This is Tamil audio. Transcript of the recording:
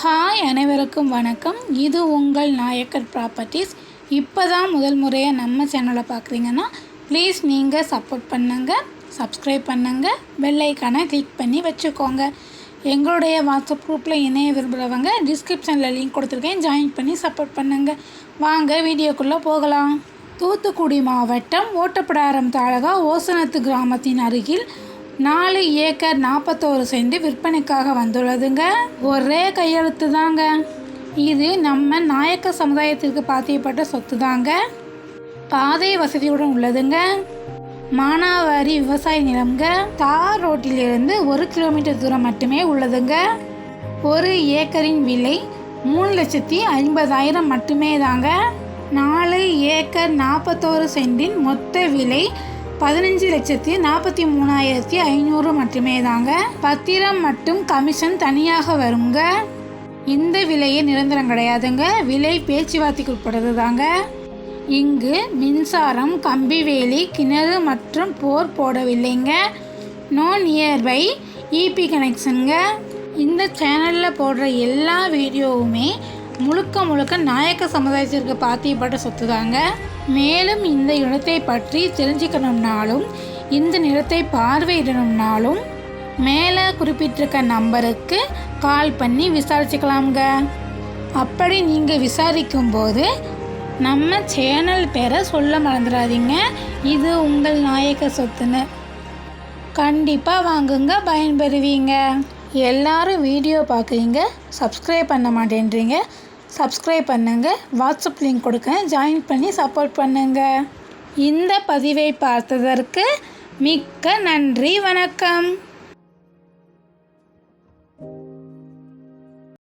ஹாய் அனைவருக்கும் வணக்கம். இது உங்கள் நாயக்கர் ப்ராப்பர்ட்டிஸ் இப்போ தான் முதல் முறையாக நம்ம சேனலை பார்க்குறீங்கன்னா ப்ளீஸ் நீங்கள் சப்போர்ட் பண்ணுங்கள் சப்ஸ்கிரைப் பண்ணுங்கள் பெல் கிளிக் பண்ணி வச்சுக்கோங்க. எங்களுடைய வாட்ஸ்அப் குரூப்பில் இணைய விரும்புகிறவங்க டிஸ்கிரிப்ஷனில் லிங்க் கொடுத்துருக்கேன் ஜாயின் பண்ணி சப்போர்ட் பண்ணுங்கள் வாங்க வீடியோக்குள்ளே போகலாம். தூத்துக்குடி மாவட்டம் ஓட்டப்பிடாரம் தாழகா ஓசனத்து கிராமத்தின் அருகில் நாலு ஏக்கர் நாற்பத்தோரு சென்ட் விற்பனைக்காக வந்துள்ளதுங்க. ஒரே கையெழுத்து தாங்க இது நம்ம நாயக்க சமுதாயத்திற்கு பாத்தியப்பட்ட சொத்து தாங்க பாதை வசதியுடன் உள்ளதுங்க. மானாவாரி விவசாய நிலம்ங்க. தார் ரோட்டிலிருந்து ஒரு கிலோமீட்டர் தூரம் மட்டுமே உள்ளதுங்க. ஒரு ஏக்கரின் விலை மூணு லட்சத்தி ஐம்பதாயிரம் மட்டுமே தாங்க நாலு ஏக்கர் நாற்பத்தோரு சென்டின் மொத்த விலை பதினஞ்சு லட்சத்தி நாற்பத்தி மூணாயிரத்தி ஐநூறு மட்டுமே தாங்க. பத்திரம் மட்டும் கமிஷன் தனியாக வருங்க. இந்த விலையே நிரந்தரம் கிடையாதுங்க. விலை பேச்சுவார்த்தைக்கு உட்படுறது தாங்க. இங்கு மின்சாரம் கம்பிவேலி கிணறு மற்றும் போர் போடவில்லைங்க. நோ நியர்பை இபி கனெக்ஷனுங்க இந்த சேனலில் போடுற எல்லா வீடியோவுமே முழுக்க முழுக்க நாயக்க சமுதாயத்திற்கு பாத்தியப்பட்ட சொத்து தாங்க. மேலும் இந்த இடத்தை பற்றி தெரிஞ்சுக்கணும்னாலும் இந்த நிலத்தை பார்வையிடணும்னாலும் மேலே குறிப்பிட்டிருக்க நம்பருக்கு கால் பண்ணி விசாரிச்சுக்கலாம்ங்க. அப்படி நீங்கள் விசாரிக்கும்போது நம்ம சேனல் பேரை சொல்ல மறந்துடாதீங்க. இது உங்கள் நாயக்க சொத்துன்னு. கண்டிப்பாக வாங்குங்க பயன்பெறுவீங்க. எல்லாரும் வீடியோ பார்க்குறீங்க சப்ஸ்கிரைப் பண்ண மாட்டேன்றீங்க சப்ஸ்கிரைப் பண்ணுங்கள் வாட்ஸ்அப் லிங்க் கொடுக்கேன் ஜாயின் பண்ணி சப்போர்ட் பண்ணுங்கள் இந்த பதிவை பார்த்ததற்கு மிக்க நன்றி வணக்கம்.